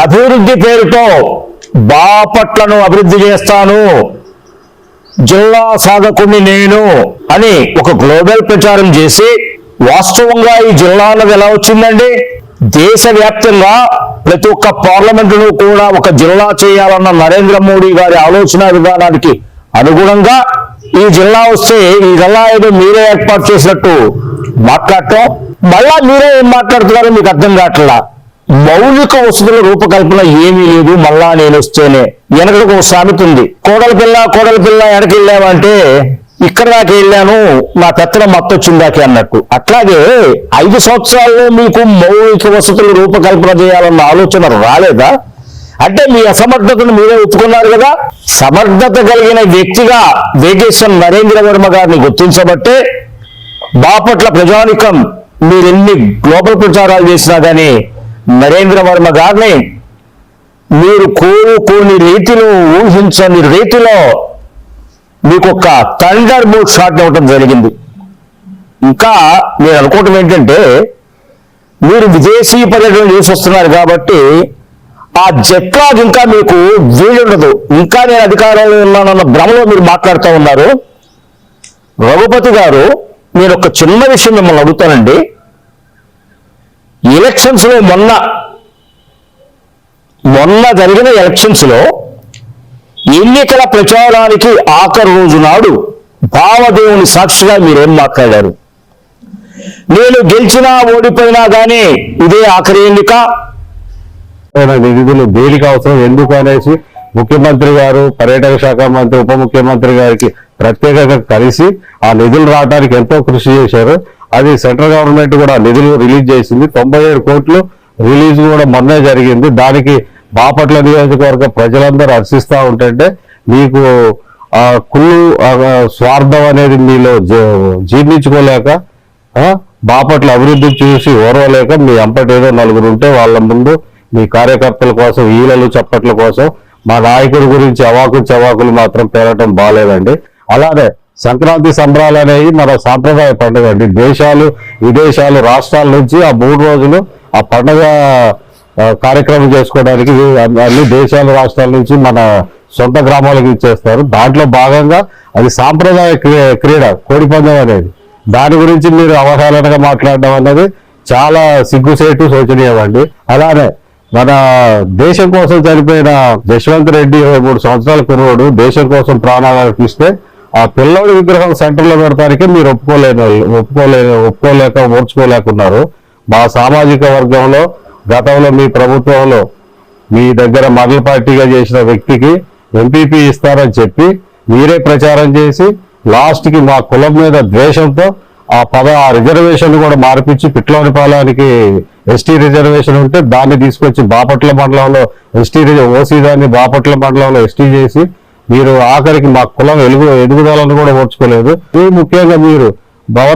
అభివృద్ధి పేరుతో బాపట్లను అభివృద్ధి చేస్తాను. జిల్లా సాధకుని నేను అని ఒక గ్లోబల్ ప్రచారం చేసి వాస్తవంగా ఈ జిల్లాలో ఎలా వచ్చిందండి? దేశవ్యాప్తంగా ప్రతి ఒక్క పార్లమెంటును కూడా ఒక జిల్లా చేయాలన్న నరేంద్ర మోడీ గారి ఆలోచన విధానానికి అనుగుణంగా ఈ జిల్లా వస్తే ఈ జిల్లా ఏదో మీరే ఏర్పాటు చేసినట్టు మాట్లాడటం. మళ్ళా మీరే ఏం మాట్లాడుతున్నారో మీకు అర్థం కావట్లా? మౌలిక వసతుల రూపకల్పన ఏమీ లేదు మళ్ళా నేను వస్తేనే. వెనకకు ఒక సామెత ఉంది. కోడల పిల్ల కోడల పిల్ల వెనక వెళ్ళామంటే ఇక్కడ దాకా వెళ్ళాను నా మత్త మత్తొచ్చిందాకే అన్నట్టు. అట్లాగే ఐదు సంవత్సరాల్లో మీకు మౌలిక వసతులు రూపకల్పన చేయాలన్న ఆలోచన రాలేదా? అంటే మీ అసమర్థతను మీరే ఒప్పుకున్నారు కదా? సమర్థత కలిగిన వ్యక్తిగా వేగేశ్వర నరేంద్ర వర్మ గారిని గుర్తించబట్టే బాపట్ల ప్రజానికం మీరెన్ని గ్లోబల్ ప్రచారాలు చేసినా కానీ నరేంద్ర వర్మ గారిని మీరు కోరుకోని రీతిలో ఊహించని రీతిలో మీకు ఒక థండర్ బోల్ట్ షాట్ ఇవ్వటం జరిగింది. ఇంకా నేను అనుకోవటం ఏంటంటే మీరు విదేశీ పర్యటన చేసి వస్తున్నారు కాబట్టి ఆ జట్లాగ్ ఇంకా మీకు వీలుండదు. ఇంకా నేను అధికారంలో ఉన్నానన్న భ్రమలో మీరు మాట్లాడుతూ ఉన్నారు. రఘుపతి గారు నేను ఒక చిన్న విషయం మిమ్మల్ని అడుగుతానండి. ఎలక్షన్స్లో మొన్న మొన్న జరిగిన ఎలక్షన్స్లో ఎన్నికల ప్రచారానికి ఆఖరి రోజు నాడు భావదేవుని సాక్షిగా మీరేం మాట్లాడారు? నేను గెలిచినా ఓడిపోయినా కానీ ఇదే ఆఖరి ఎన్నిక. నిధులు దేనికి అవసరం ఎందుకు అనేసి ముఖ్యమంత్రి గారు పర్యాటక శాఖ మంత్రి ఉప ముఖ్యమంత్రి గారికి ప్రత్యేకంగా కలిసి ఆ నిధులు రావడానికి ఎంతో కృషి చేశారు. అది సెంట్రల్ గవర్నమెంట్ కూడా నిధులు రిలీజ్ చేసింది. తొంభై ఏడు కోట్లు రిలీజ్ కూడా మొన్నే జరిగింది. దానికి బాపట్ల నియోజకవర్గ ప్రజలందరూ హర్షిస్తూ ఉంటే మీకు ఆ కుళ్ళు స్వార్థం అనేది మీలో జీర్ణించుకోలేక బాపట్ల అభివృద్ధి చూసి ఓర్వలేక మీ అంపటి ఏదో నలుగురు ఉంటే వాళ్ళ ముందు మీ కార్యకర్తల కోసం ఈలలు చప్పట్ల కోసం మా నాయకుడి గురించి అవాకులు చవాకులు మాత్రం పేరటం బాగాలేదండి అలానే సంక్రాంతి సంబరాలు అనేవి మన సాంప్రదాయ పండుగ అండి. దేశాలు విదేశాలు రాష్ట్రాల నుంచి ఆ మూడు రోజులు ఆ పండుగ కార్యక్రమం చేసుకోవడానికి అన్ని- దేశాలు దేశాల రాష్ట్రాల నుంచి మన సొంత గ్రామాలకు ఇచ్చేస్తారు. దాంట్లో భాగంగా అది సాంప్రదాయ క్రీ- క్రీడ కోడిపందెం అనేది. దాని గురించి మీరు అవహేళనగా మాట్లాడడం అన్నది చాలా సిగ్గుసేటు శోచనీయమండి అలానే మన దేశం కోసం చనిపోయిన జశ్వంత్ రెడ్డి ఇరవై మూడు సంవత్సరాల కుర్రోడు దేశం కోసం ప్రాణాలు అర్పిస్తే ఆ పిల్లోడి విగ్రహం సెంటర్లో పెడతానికి మీరు ఒప్పుకోలేని వాళ్ళు- ఒప్పుకోలే ఒప్పుకోలేక ఓర్చుకోలేకున్నారు. మా సామాజిక వర్గంలో గతంలో మీ ప్రభుత్వంలో మీ దగ్గర మరల పార్టీగా చేసిన వ్యక్తికి ఎంపీపీ ఇస్తారని చెప్పి మీరే ప్రచారం చేసి లాస్ట్కి మా కులం మీద ద్వేషంతో ఆ పద ఆ రిజర్వేషన్ కూడా మార్పించి పిట్లోని పాలానికి ఎస్టీ రిజర్వేషన్ ఉంటే దాన్ని తీసుకొచ్చి బాపట్ల మండలంలో ఎస్టీ ఓసీ దాన్ని బాపట్ల మండలంలో ఎస్టీ చేసి మీరు ఆఖరికి మా కులం ఎలుగు ఎదుగుదలను కూడా ఓర్చుకోలేదు. ఇది ముఖ్యంగా మీరు భవన